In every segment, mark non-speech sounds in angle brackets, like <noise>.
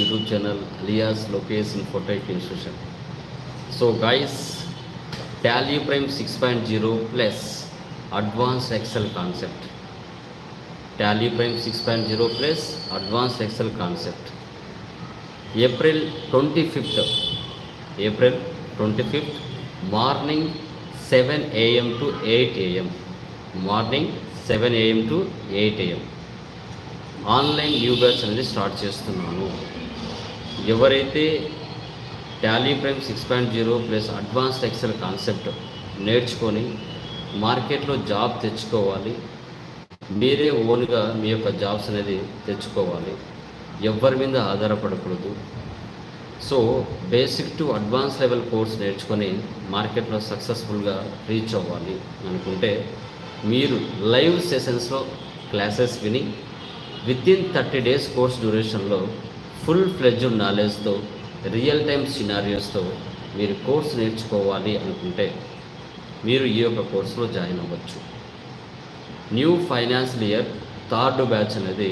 YouTube channel alias Lokesh infotech institution so guys Tally prime six point zero plus advanced Excel concept Tally prime six point zero plus advanced Excel concept April twenty fifth April twenty fifth morning seven AM to eight AM morning seven AM to eight AM online new అనేది start చేస్తున్నాను ఎవరైతే Tally prime six point zero plus advanced Excel concept నేర్చుకొని మార్కెట్లో job తెచ్చుకోవాలి మీరే ఓన్గా మీ యొక్క jobs అనేది తెచ్చుకోవాలి ఎవరి మీద ఆధారపడకూడదు. So basic to advance level course నేర్చుకొని మార్కెట్లో సక్సెస్ఫుల్గా రీచ్ అవ్వాలి అనుకుంటే మీరు లైవ్ సెషన్స్లో క్లాసెస్ విని with in thirty days course డ్యూరేషన్లో full fledged నాలెడ్జ్తో రియల్ టైమ్ సినారియోస్తో మీరు కోర్స్ నేర్చుకోవాలి అనుకుంటే మీరు ఈ యొక్క కోర్సులో జాయిన్ అవ్వచ్చు. New financial year third batch అనేది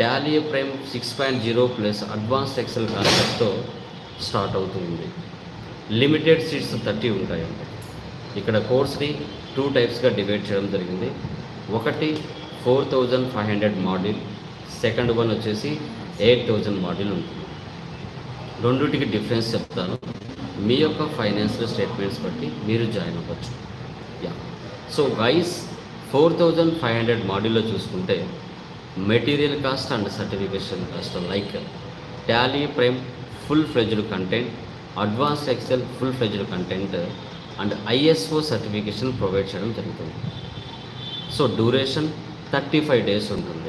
Tally prime six point zero plus advanced Excel కాన్సెప్ట్తో స్టార్ట్ అవుతుంది. లిమిటెడ్ సీట్స్ థర్టీ ఉంటాయండి. ఇక్కడ కోర్స్ని టూ టైప్స్గా డివైడ్ చేయడం జరిగింది. ఒకటి four thousand five hundred module second one వచ్చేసి ఎయిట్ థౌజండ్ మాడ్యూల్ ఉంటుంది రెండుటికి డిఫరెన్స్ చెప్తాను. మీ యొక్క ఫైనాన్షియల్ స్టేట్మెంట్స్ బట్టి మీరు జాయిన్ అవ్వచ్చు. Yeah so guys four thousand five hundred మాడ్యూల్లో చూసుకుంటే material cost and certification cost like Tally prime full fledged content advance Excel full fledged content and ISO certification provide చేయడం జరుగుతుంది. So duration thirty five days ఉంటుంది.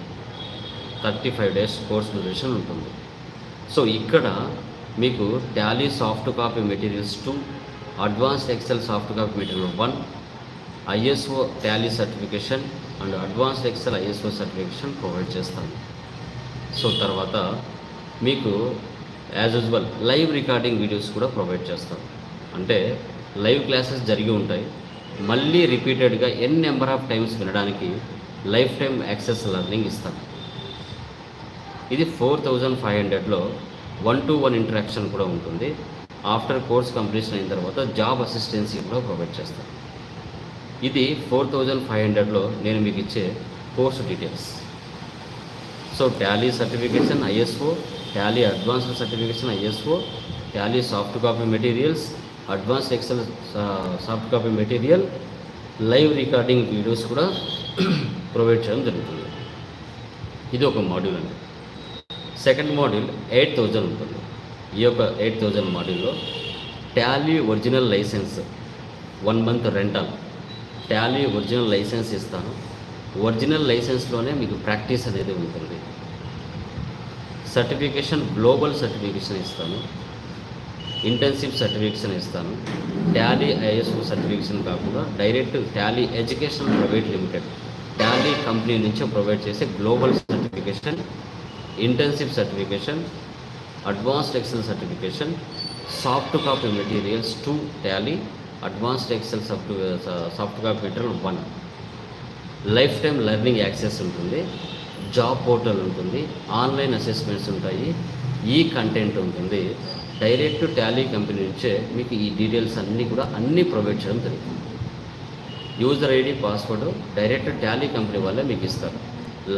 Thirty five days course duration ఉంటుంది. So ఇక్కడ మీకు Tally soft copy materials two advanced Excel soft copy material one ISO Tally certification and advanced Excel ISO certification provide చేస్తాను. So తర్వాత మీకు as usual live recording videos కూడా provide చేస్తాను. అంటే live classes జరిగి ఉంటాయి. మళ్ళీ రిపీటెడ్గా ఎన్ నెంబర్ ఆఫ్ టైమ్స్ వినడానికి లైఫ్ టైం యాక్సెస్ లెర్నింగ్ ఇస్తాను. ఇది ఫోర్ థౌజండ్ ఫైవ్ హండ్రెడ్లో వన్ టు వన్ ఇంటరాక్షన్ కూడా ఉంటుంది. ఆఫ్టర్ కోర్స్ కంప్లీషన్ అయిన తర్వాత జాబ్ అసిస్టెన్సీ కూడా ప్రొవైడ్ చేస్తాను ఇది ఫోర్ థౌజండ్ ఫైవ్ హండ్రెడ్లో నేను మీకు ఇచ్చే course details. So Tally certification ISO Tally advanced certification ISO Tally soft copy materials advance Excel soft copy material live recording videos కూడా <clears throat> ప్రొవైడ్ చేయడం జరుగుతుంది. ఇది ఒక మాడ్యూల్ అండి. సెకండ్ మాడ్యూల్ ఎయిట్ థౌజండ్ ఉంటుంది. ఈ యొక్క ఎయిట్ థౌజండ్ మాడ్యూల్లో Tally original licence one month rental. Tally original licence ఇస్తాను. ఒరిజినల్ లైసెన్స్లోనే మీకు ప్రాక్టీస్ అనేది ఉంటుంది. సర్టిఫికేషన్ గ్లోబల్ సర్టిఫికేషన్ ఇస్తాను. ఇంటర్న్షిప్ సర్టిఫికేషన్ ఇస్తాను. టాలీ ఐఎస్ఓ సర్టిఫికేషన్ కాకుండా direct Tally education private limited. Tally company నుంచి ప్రొవైడ్ చేసే global certification internship certification advanced Excel certification soft copy materials to Tally advanced Excel soft soft copy material one life time learning access ఉంటుంది job portal ఉంటుంది online assessments ఉంటాయి ఈ content ఉంటుంది. Direct Tally company నుంచే మీకు ఈ details అన్నీ కూడా అన్నీ ప్రొవైడ్ చేయడం జరుగుతుంది. User ID password direct Tally company వాళ్ళే మీకు ఇస్తారు.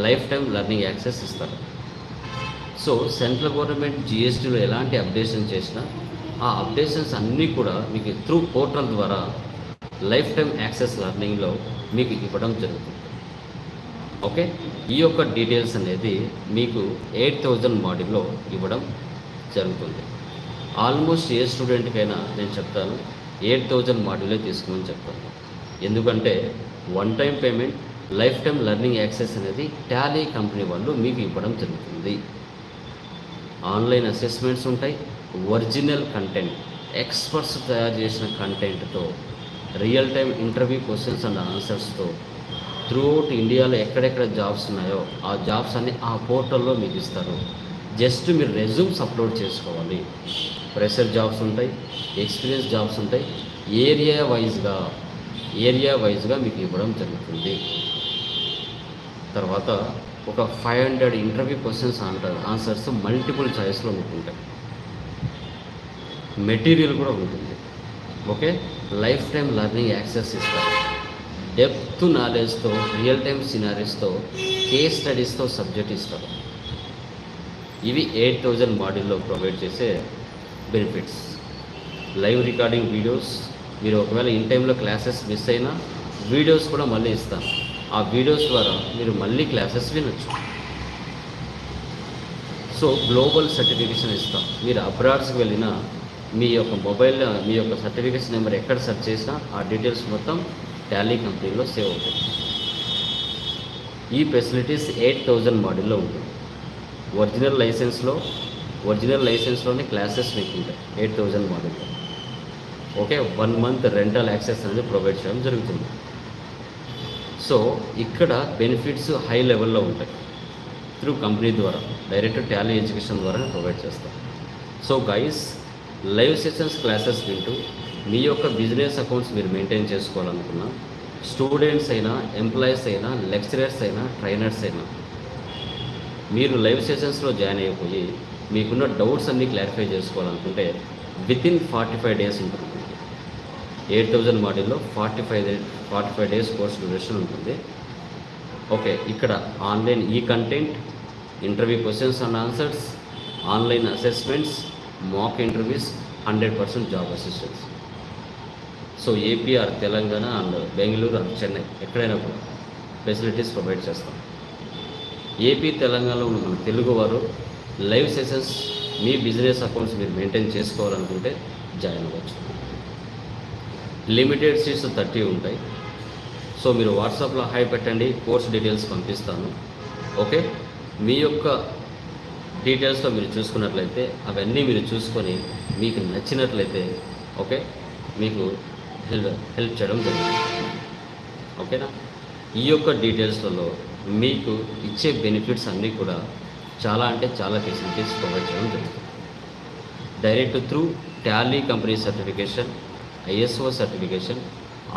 లైఫ్ టైం లెర్నింగ్ యాక్సెస్ ఇస్తారు. సో సెంట్రల్ గవర్నమెంట్ జిఎస్టీలో ఎలాంటి అప్డేషన్ చేసినా ఆ అప్డేషన్స్ అన్నీ కూడా మీకు త్రూ పోర్టల్ ద్వారా లైఫ్ టైం యాక్సెస్ లెర్నింగ్లో మీకు ఇవ్వడం జరుగుతుంది. ఓకే? ఈ యొక్క డీటెయిల్స్ అనేది మీకు ఎయిట్ థౌజండ్ మాడ్యూల్లో ఇవ్వడం జరుగుతుంది. ఆల్మోస్ట్ ఏ స్టూడెంట్కైనా నేను చెప్తాను ఎయిట్ థౌజండ్ మాడ్యూలే తీసుకోమని చెప్తాను. ఎందుకంటే one time payment life time learning access అనేది టాలీ కంపెనీ వాళ్ళు మీకు ఇవ్వడం జరుగుతుంది. ఆన్లైన్ అసెస్మెంట్స్ ఉంటాయి. ఒరిజినల్ కంటెంట్ ఎక్స్పర్ట్స్ తయారు చేసిన కంటెంట్తో real time interview questions and ఆన్సర్స్తో throughout ఇండియాలో ఎక్కడెక్కడ జాబ్స్ ఉన్నాయో ఆ జాబ్స్ అన్ని ఆ పోర్టల్లో మీకు ఇస్తారు. జస్ట్ మీరు రెజ్యూమ్స్ అప్లోడ్ చేసుకోవాలి. ప్రెషర్ జాబ్స్ ఉంటాయి ఎక్స్పీరియన్స్ జాబ్స్ ఉంటాయి. ఏరియా వైజ్గా ఏరియా వైజ్గా మీకు ఇవ్వడం జరుగుతుంది. తర్వాత ఒక ఫైవ్ హండ్రెడ్ ఇంటర్వ్యూ క్వశ్చన్స్ అంటారు ఆన్సర్స్ మల్టిపుల్ చాయిస్లో మీకు ఉంటాయి మెటీరియల్ కూడా ఉంటుంది. Okay life time learning access ఇస్తారు డెప్త్ నాలెడ్జ్తో రియల్ టైం సినారీస్తో కేస్ స్టడీస్తో సబ్జెక్ట్ ఇస్తారు. ఇవి ఎయిట్ థౌజండ్ మాడ్యూల్లో ప్రొవైడ్ చేసే బెనిఫిట్స్ లైవ్ రికార్డింగ్ వీడియోస్ మీరు ఒకవేళ ఇన్ టైంలో క్లాసెస్ మిస్ అయినా వీడియోస్ కూడా మళ్ళీ ఇస్తాను. ఆ వీడియోస్ ద్వారా మీరు మళ్ళీ క్లాసెస్ వినొచ్చు. సో గ్లోబల్ సర్టిఫికేషన్ ఇస్తాం. మీరు అబ్రాడ్స్కి వెళ్ళినా మీ యొక్క మొబైల్ మీ యొక్క సర్టిఫికేషన్ నెంబర్ ఎక్కడ సెర్చ్ చేసినా ఆ డీటెయిల్స్ మొత్తం టాలీ కంపెనీలో సేవ్ అవుతాయి. ఈ ఫెసిలిటీస్ ఎయిట్ థౌజండ్ మోడల్లో ఉంటుంది ఒరిజినల్ లైసెన్స్లో ఒరిజినల్ లైసెన్స్లోనే క్లాసెస్ మీకు ఉంటాయి ఎయిట్ థౌజండ్ మోడల్లో okay one month rental access అనేది ప్రొవైడ్ చేయడం జరుగుతుంది. సో ఇక్కడ బెనిఫిట్స్ హై లెవెల్లో ఉంటాయి. త్రూ కంపెనీ ద్వారా డైరెక్ట్ టాలీ ఎడ్యుకేషన్ ద్వారా ప్రొవైడ్ చేస్తాం. So guys live sessions classes వింటూ మీ యొక్క బిజినెస్ అకౌంట్స్ మీరు మెయింటైన్ చేసుకోవాలనుకున్నా స్టూడెంట్స్ అయినా ఎంప్లాయీస్ అయినా లెక్చరర్స్ అయినా ట్రైనర్స్ అయినా మీరు లైవ్ సెషన్స్లో జాయిన్ అయిపోయి మీకున్న డౌట్స్ అన్నీ క్లారిఫై చేసుకోవాలనుకుంటే within forty five days ఉంటుంది. ఎయిట్ థౌజండ్ మాడ్యూల్లో forty five forty five days course duration ఉంటుంది. ఓకే ఇక్కడ online e content interview questions and answers online assessments mock interviews hundred percent job assistance so A P R Telangana and Bengaluru and Chennai ఎక్కడైనా కూడా facilities provide చేస్తాం. AP తెలంగాణలో ఉన్న మన తెలుగువారు live sessions మీ బిజినెస్ అకౌంట్స్ మీరు maintain చేసుకోవాలనుకుంటే జాయిన్ అవ్వచ్చు. లిమిటెడ్ సీట్స్ థర్టీ ఉంటాయి. సో మీరు వాట్సాప్లో హాయ్ పెట్టండి కోర్స్ డీటెయిల్స్ పంపిస్తాను. ఓకే? మీ యొక్క డీటెయిల్స్లో మీరు చూసుకున్నట్లయితే అవన్నీ మీరు చూసుకొని మీకు నచ్చినట్లయితే ఓకే? మీకు హెల్ప్ హెల్ప్ చేయడం జరుగుతుంది. ఓకేనా? ఈ యొక్క డీటెయిల్స్లలో మీకు ఇచ్చే బెనిఫిట్స్ అన్నీ కూడా చాలా అంటే చాలా ఫెసిలిటీస్ ప్రొవైడ్ చేయడం జరుగుతుంది. Direct through Tally company certification ISO certification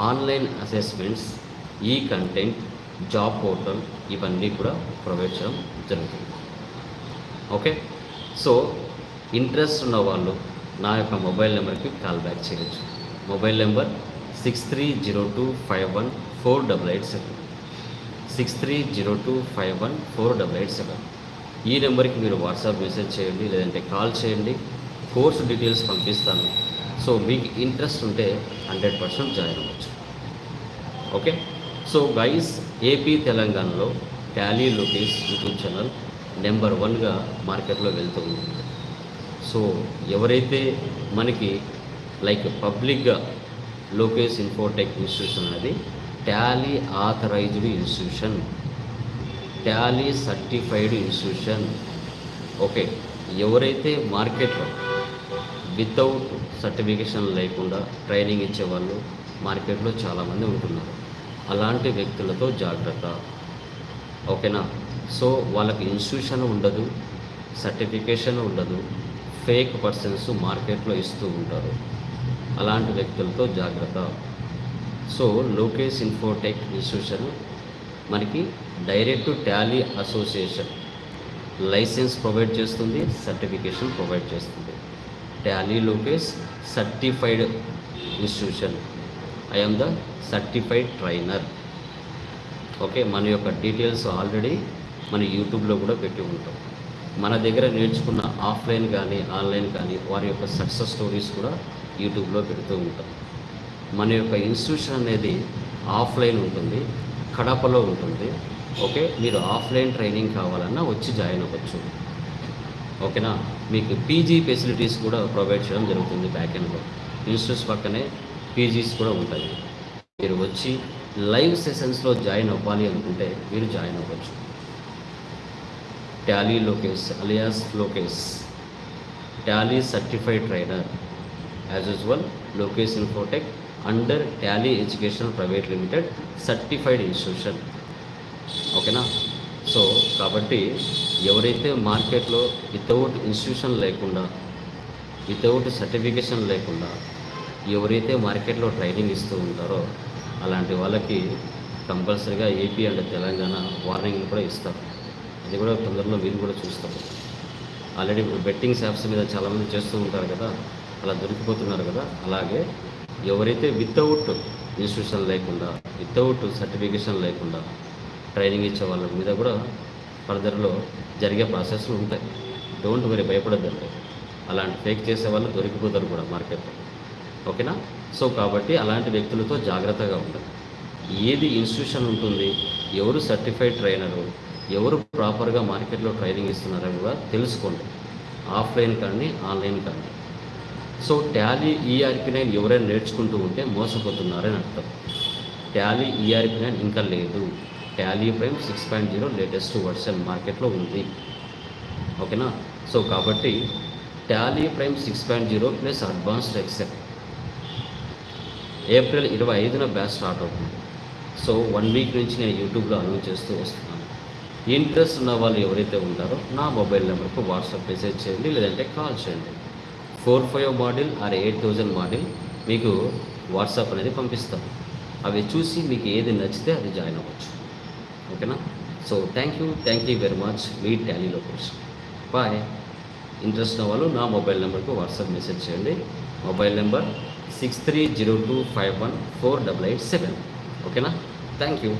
online assessments e content job portal ఇవన్నీ కూడా ప్రొవైడ్ చేయడం జరుగుతుంది. ఓకే? సో ఇంట్రెస్ట్ ఉన్న వాళ్ళు నా యొక్క మొబైల్ నెంబర్కి కాల్ బ్యాక్ చేయొచ్చు. Mobile number six three zero two five one four double eight seven six three zero two five one four double eight seven ఈ నెంబర్కి మీరు వాట్సాప్ మెసేజ్ చేయండి లేదంటే కాల్ చేయండి. కోర్సు డీటెయిల్స్ పంపిస్తాను. సో మీకు ఇంట్రెస్ట్ ఉంటే హండ్రెడ్ పర్సెంట్ జాయిన్ అవ్వచ్చు. ఓకే? సో గైస్ ఏపీ తెలంగాణలో Tally Lokesh YouTube channel number వన్గా మార్కెట్లో వెళ్తూ ఉంటుంది సో ఎవరైతే మనకి లైక్ పబ్లిక్గా లోకేష్ ఇన్ఫోటెక్ ఇన్స్టిట్యూషన్ అనేది Tally authorized institution Tally certified institution okay? ఎవరైతే మార్కెట్లో వితౌట్ సర్టిఫికేషన్ లేకుండా ట్రైనింగ్ ఇచ్చేవాళ్ళు మార్కెట్లో చాలామంది ఉంటున్నారు. అలాంటి వ్యక్తులతో జాగ్రత్త. ఓకేనా? సో వాళ్ళకి ఇన్స్టిట్యూషన్ ఉండదు సర్టిఫికేషన్ ఉండదు ఫేక్ పర్సన్స్ మార్కెట్లో ఇస్తూ ఉంటారు. అలాంటి వ్యక్తులతో జాగ్రత్త. సో లోకేష్ ఇన్ఫోటెక్ ఇన్స్టిట్యూషన్ మనకి direct Tally association license provide చేస్తుంది సర్టిఫికేషన్ ప్రొవైడ్ చేస్తుంది. Tally Lokesh certified institution I'm the certified trainer okay మన యొక్క డీటెయిల్స్ ఆల్రెడీ మన యూట్యూబ్లో కూడా పెట్టి ఉంటాం. మన దగ్గర నేర్చుకున్న ఆఫ్లైన్ కానీ ఆన్లైన్ కానీ వారి యొక్క సక్సెస్ స్టోరీస్ కూడా యూట్యూబ్లో పెడుతూ ఉంటాం. మన యొక్క ఇన్స్టిట్యూషన్ అనేది ఆఫ్లైన్ ఉంటుంది కడపలో ఉంటుంది. ఓకే మీరు ఆఫ్లైన్ ట్రైనింగ్ కావాలన్నా వచ్చి జాయిన్ అవ్వచ్చు. ఓకేనా? మీకు పీజీ ఫెసిలిటీస్ కూడా ప్రొవైడ్ చేయడం జరుగుతుంది బ్యాక్ ఎండ్లో ఇన్స్టిట్యూట్స్ పక్కనే పీజీస్ కూడా ఉంటాయి. మీరు వచ్చి లైవ్ సెషన్స్లో జాయిన్ అవ్వాలి అనుకుంటే మీరు జాయిన్ అవ్వచ్చు. Tally Lokesh alias Lokesh. Tally certified trainer as usual Lokesh Infotech under Tally education private limited certified institution ఓకేనా? సో కాబట్టి ఎవరైతే మార్కెట్లో వితౌట్ ఇన్స్టిట్యూషన్ లేకుండా వితౌట్ సర్టిఫికేషన్ లేకుండా ఎవరైతే మార్కెట్లో ట్రైనింగ్ ఇస్తూ ఉంటారో అలాంటి వాళ్ళకి కంపల్సరీగా ఏపీ అండ్ తెలంగాణ వార్నింగ్లు కూడా ఇస్తారు. అది కూడా తొందరలో మీరు కూడా చూస్తారు. ఆల్రెడీ ఇప్పుడు బెట్టింగ్స్ యాప్స్ మీద చాలామంది చేస్తూ ఉంటారు కదా అలా దొరికిపోతున్నారు కదా అలాగే ఎవరైతే వితౌట్ ఇన్స్టిట్యూషన్ లేకుండా వితౌట్ సర్టిఫికేషన్ లేకుండా ట్రైనింగ్ ఇచ్చే వాళ్ళ మీద కూడా ఫర్దర్లో జరిగే ప్రాసెస్లు ఉంటాయి. డోంట్ వెరీ భయపడద్దండి. అలాంటి ఫేక్ చేసే వాళ్ళు దొరికిపోతారు కూడా మార్కెట్లో. ఓకేనా? సో కాబట్టి అలాంటి వ్యక్తులతో జాగ్రత్తగా ఉండాలి. ఏది ఇన్స్టిట్యూషన్ ఉంటుంది ఎవరు సర్టిఫైడ్ ట్రైనరు ఎవరు ప్రాపర్గా మార్కెట్లో ట్రైనింగ్ ఇస్తున్నారో కూడా తెలుసుకోండి. ఆఫ్లైన్ కానీ ఆన్లైన్ కానీ. సో టాలీ ఈఆర్పి నైన్ ఎవరైనా నేర్చుకుంటూ ఉంటే మోసపోతున్నారని అర్థం. టాలీ ఈఆర్పి నైన్ ఇంకా లేదు. Tally Prime six point zero latest version మార్కెట్లో ఉంది. ఓకేనా? సో కాబట్టి Tally Prime six point zero plus advanced Excel April ఇరవై ఐదున బ్యాచ్ స్టార్ట్ అవుతుంది. సో వన్ వీక్ నుంచి నేను యూట్యూబ్లో అనౌన్స్ చేస్తూ వస్తున్నాను. ఇంట్రెస్ట్ ఉన్న వాళ్ళు ఎవరైతే ఉంటారో నా మొబైల్ నెంబర్కు వాట్సాప్ మెసేజ్ చేయండి లేదంటే కాల్ చేయండి. Four five model or eight thousand model మీకు వాట్సాప్ అనేది పంపిస్తాను అవి చూసి మీకు ఏది నచ్చితే అది జాయిన్ అవ్వచ్చు. ఓకేనా? So thank you thank you very much me Tally locals bye interest ఉన్న వాళ్ళు నా మొబైల్ నెంబర్కు వాట్సాప్ మెసేజ్ చేయండి. Mobile number six three zero two five one four double eight seven ఓకేనా? Thank you